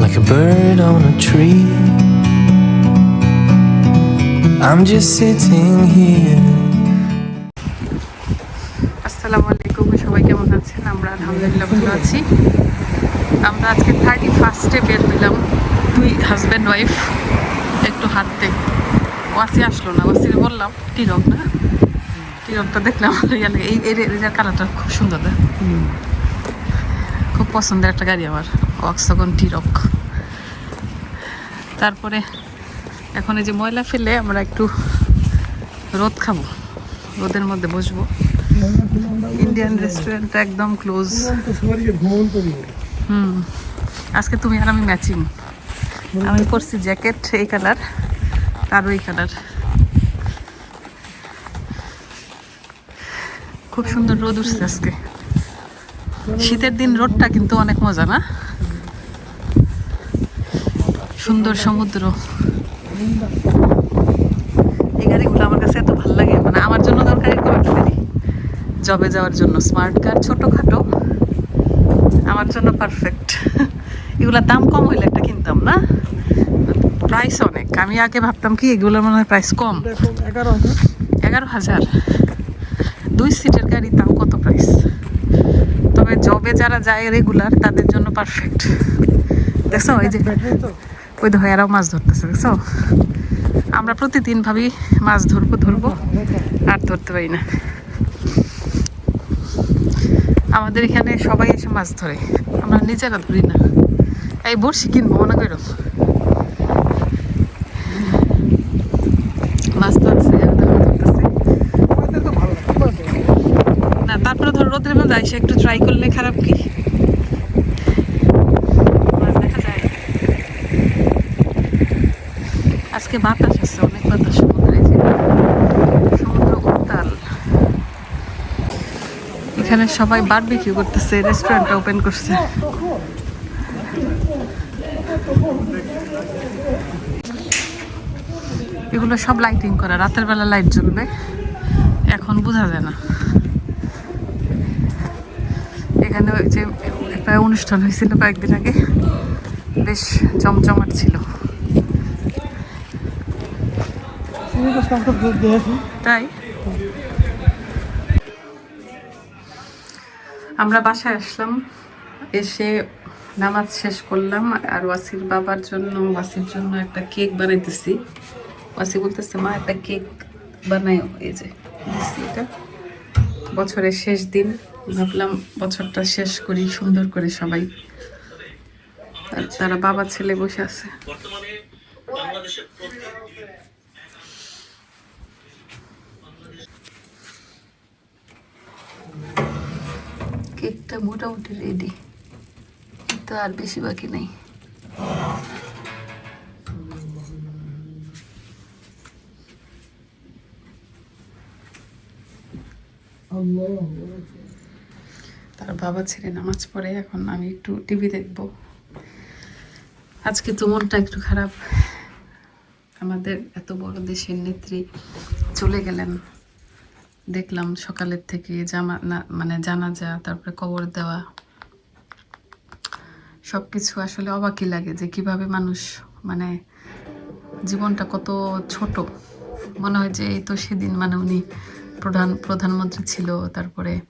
like a bird on a tree. I'm just sitting here. আসসালামু আলাইকুম সবাই কেমন আছেন? আমরা আলহামদুলিল্লাহ ভালো আছি। আমরা আজকে থার্টি ফার্স্টে বের হইলাম দুই হাজব্যান্ড ওয়াইফ একটু হাঁটতে। ওয়াসি আসলো না ওয়াসির বললাম টিরক না? টিরকটা দেখলাম এই এরিয়ার কালারটা খুব সুন্দর খুব পছন্দের একটা গাড়ি আমার। অক্সগন টিরক তারপরে এখন এই যে ময়লা ফেলে আমরা একটু রোদ খাব। রোদের মধ্যে বসবো। ইন্ডিয়ান রেস্টুরেন্টটা একদম ক্লোজ হুম। আজকে তুমি আর আমি ম্যাচিং আমি পরছি জ্যাকেট এই কালার তারও এই কালার খুব সুন্দর রোদ উঠছে আজকে। শীতের দিন রোদটা কিন্তু অনেক মজা না? সুন্দর সমুদ্র। এই গাড়িগুলো আমার কাছে এত ভালো লাগে মানে আমার জন্য দরকার এরকম একটা গাড়ি। জবে যাওয়ার জন্য স্মার্ট কার ছোটোখাটো, আমার জন্য পারফেক্ট এগুলোর দাম কম হইলে একটা কিনতাম না? প্রাইস অনেক। আমি আগে ভাবতাম কি, এগুলোর মনে হয় প্রাইস কম। এগারো হাজার। এগারো হাজার দুই সিটের গাড়ি তাও কত প্রাইস তবে জবে যারা যায় রেগুলার তাদের জন্য পারফেক্ট দেখছ ওই যে ওই দেখো এরাও মাছ ধরতেছে দেখছ? আমরা প্রতিদিন ভাবি মাছ ধরবো ধরবো আর ধরতে পারি না। আমাদের এখানে সবাই এসে মাছ ধরে আমরা নিজেরা ধরি না। এই বড়শি কিনবো মনে করো? মাছ ধরছে না তারপরে ধর রোদের মধ্যে এসে একটু ট্রাই করলে খারাপ কি মাছ দেখা যায় আজকে বাতাস আছে, অনেক বাতাস সমুদ্রে সমুদ্র এখানে সবাই বারবিকিউ করতেছে রেস্টুরেন্টটা ওপেন করছে। এগুলো সব লাইটিং করা, রাতের বেলা লাইট জ্বলবে। এখন বোঝা যায় না। এখানে যে একটা অনুষ্ঠান হয়েছিল কয়েকদিন আগে, বেশ জমজমাট ছিল। তাই? আমরা বাসায় আসলাম, এসে নামাজ শেষ করলাম, আর ওয়াসির বাবার জন্য, ওয়াসির জন্য একটা কেক বানাইতেছি। ওয়াসি বলতেছে, মা, একটা কেক বানাই এই যে এটা। বছরের শেষ দিন। ভাবলাম, বছরটা শেষ করি, সুন্দর করে সবাই। তারা বাবা ছেলে বসে আছে। কেকটা মোটামুটি রেডি তো আর বেশি বাকি নেই। তার বাবা ছেড়ে নামাজ পড়ে, এখন আমি একটু টিভি দেখব। আজকে তো মনটা একটু খারাপ। আমাদের এত বড় দেশের নেত্রী চলে গেলেন। দেখলাম সকালের থেকে জামা, না- মানে জানাজা, তারপরে কবর দেওয়া। সব কিছু আসলে অবাকই লাগে যে কীভাবে মানুষ মানে জীবনটা কত ছোট। মনে হয় যে এই তো সেদিন মানে উনি প্রধান, প্রধানমন্ত্রী ছিল, তারপরে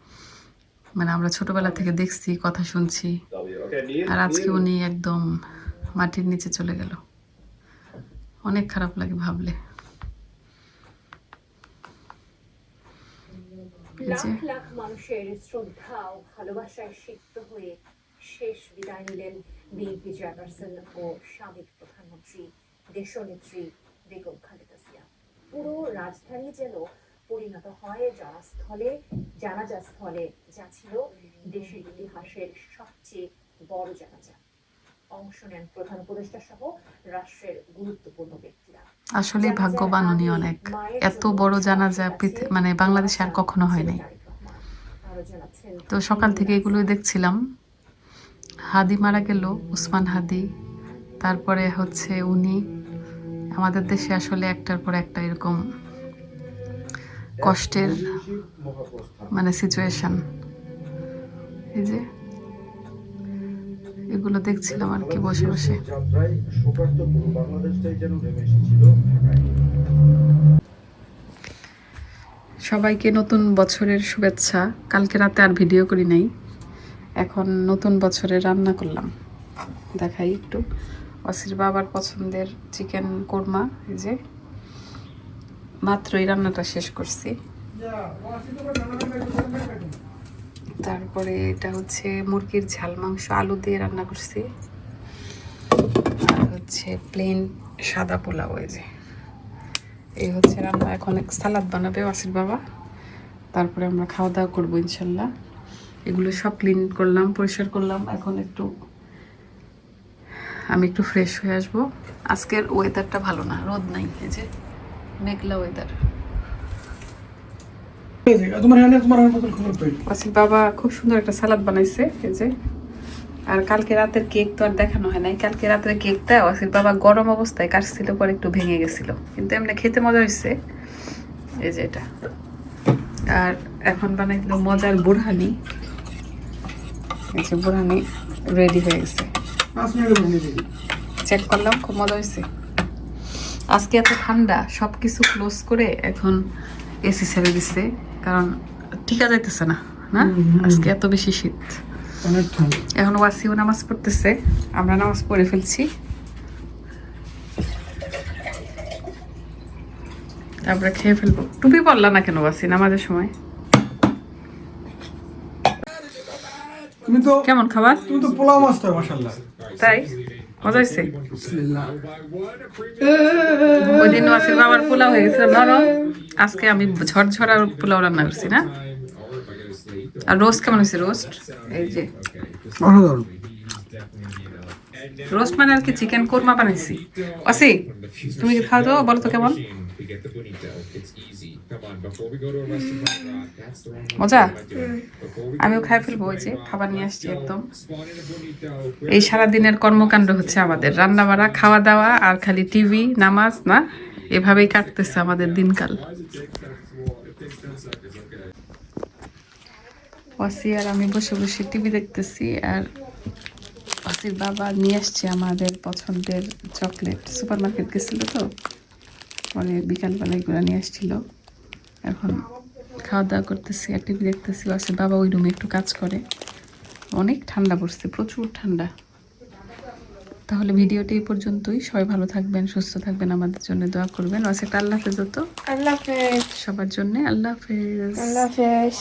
মানে আমরা ছোটবেলা থেকে দেখছি, কথা শুনছি। আর আজকে উনি একদম মাটির নিচে চলে গেল। অনেক খারাপ লাগে ভাবলে এই যে লাখ লাখ মানুষের শ্রদ্ধা ও ভালোবাসায় সিক্ত হয়ে শেষ বিদায় নিলেন বিএনপি চেয়ারপারসন ও সাবেক প্রধানমন্ত্রী, দেশনেত্রী বেগম খালেদা জিয়া। পুরো রাজধানী যেন পরিণত হয় জনস্থলে জানাজা স্থলে যা ছিল দেশের ইতিহাসের সবচেয়ে বড় জানাজা। অংশ নেন প্রধান উপদেষ্টা সহ রাষ্ট্রের গুরুত্বপূর্ণ ব্যক্তিরা। আসলে ভাগ্যবান উনি অনেক। এত বড় জানাজা মানে বাংলাদেশে আর কখনো হয় নাই। তো সকাল থেকে এগুলোই দেখছিলাম। হাদি মারা গেল, উসমান হাদি। তারপরে হচ্ছে উনি। আমাদের দেশে আসলে একটার পর একটা এরকম কষ্টের মানে সিচুয়েশন এই যে এগুলো দেখছিলাম আর কি বসে বসে সবাইকে নতুন বছরের শুভেচ্ছা। কালকে রাতে আর ভিডিও করি নাই। এখন নতুন বছরে রান্না করলাম। দেখাই একটু। অসির বাবার পছন্দের চিকেন কোরমা এই যে। মাত্র এই রান্নাটা শেষ করছি। তারপরে এটা হচ্ছে মুরগির ঝাল, মাংস, আলু দিয়ে রান্না করছি। আর হচ্ছে প্লেন সাদা পোলাও যে। এই হচ্ছে রান্না, এখন সালাদ বানাবে ওয়াসির বাবা। তারপরে আমরা খাওয়া দাওয়া করব ইনশাল্লাহ। এগুলো সব ক্লিন করলাম, পরিষ্কার করলাম। এখন একটু, আমি একটু ফ্রেশ হয়ে আসব। আজকের ওয়েদারটা ভালো না, রোদ নাই, এই যে মেঘলা ওয়েদার তোমার হ্যান্ডে তোমার হ্যান্ড খবর পাই ওয়াসির বাবা খুব সুন্দর একটা সালাদ বানাইছে এই যে। আর কালকে রাতের কেক তো আর দেখানো হয় নাই। কালকে রাতের কেকটা ওয়াসির বাবা গরম অবস্থায় কাটছিল পরে একটু ভেঙে গেছিল। কিন্তু এমনি খেতে মজা হয়েছে এই যে এটা। আর এখন বানাইছিল মজার বুড়হানি। এই যে বুড়হানি রেডি হয়ে গেছে। চেক করলাম খুব মজা হয়েছে আজকে এত ঠান্ডা সব কিছু ক্লোজ করে এখন এসি ছেড়ে দিচ্ছে কারণ ঠিকা যাইতেছে না না? আজকে এত বেশি শীত। এখন ওয়াসিও নামাজ পড়তেছে আমরা নামাজ পড়ে ফেলছি। তারপরে খেয়ে ফেলব। টুপি পড়লা না কেন ওয়াসি নামাজের সময়? তুমি তো কেমন খাবার? তুমি তো পোলাও মাছ তো মাশাল্লাহ তাই? বিসমিল্লাহ। ওই দিন ওয়াসির বাবার পোলাও হয়ে গেছিল নরম আজকে আমি ঝরঝরা পোলাও রান্না করছি না? আর রোস্ট কেমন হয়েছে রোস্ট? এই যে। রোস্ট মানে আর কি চিকেন কোরমা বানাইছি। অসি, তুমি কি খাও তো? বলো তো কেমন. মজা? আমিও খাই ফেলব, ওই যে খাবার নিয়ে আসছি একদম। এই সারা দিনের কর্মকাণ্ড হচ্ছে আমাদের। রান্না বাড়া খাওয়া দাওয়া আর খালি টিভি, নামাজ, না? এভাবেই কাটতেছে আমাদের দিনকাল। ওয়াসি আর আমি বসে বসে টিভি দেখতেছি, আর ওয়াসির বাবা নিয়ে আসছে আমাদের পছন্দের চকলেট। সুপার মার্কেট গেছিল তো? পরে বিকালবেলা এগুলো নিয়ে আসছিল এখন খাওয়া দাওয়া করতেছি আর টিভি দেখতেছি। ওয়াসির বাবা ওই রুমে একটু কাজ করে। অনেক ঠান্ডা পড়ছে প্রচুর ঠান্ডা। তাহলে ভিডিওটি এই পর্যন্তই। সবাই ভালো থাকবেন সুস্থ থাকবেন আমাদের জন্য দোয়া করবেন। ওয়াসি একটা আল্লাহ হাফেজ তো আল্লাহ হাফেজ। সবার জন্য আল্লাহ হাফেজ। আল্লাহ হাফেজ।